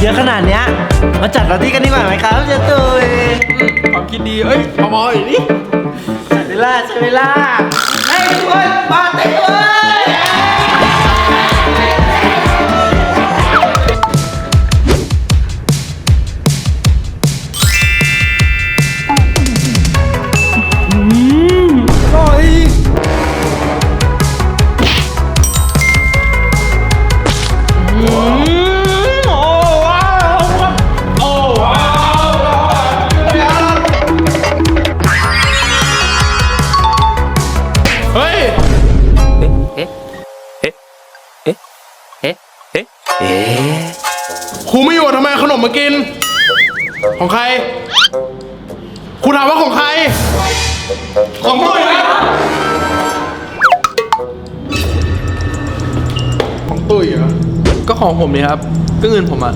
เยอะขนาดเนี้ย มาจัดปาร์ตี้กันดีกว่าไหมครับเจะตุยความคิดดี เอ้ยเอามาอีกนี่ใช่เวลาใช่เวลา เฮ้ย เอ๊ะ เอ๊ะ เอ๊ะ เอ๊ะ เอ๊ะ เอ๊ะครูไม่อยู่ทำไมเอาขนมมากิน ของใครครูถามว่าของใคร ของตุ้ยนะของตุ้ยเหรอ ก็ของผมนี่ครับ ก็เงินผมอะ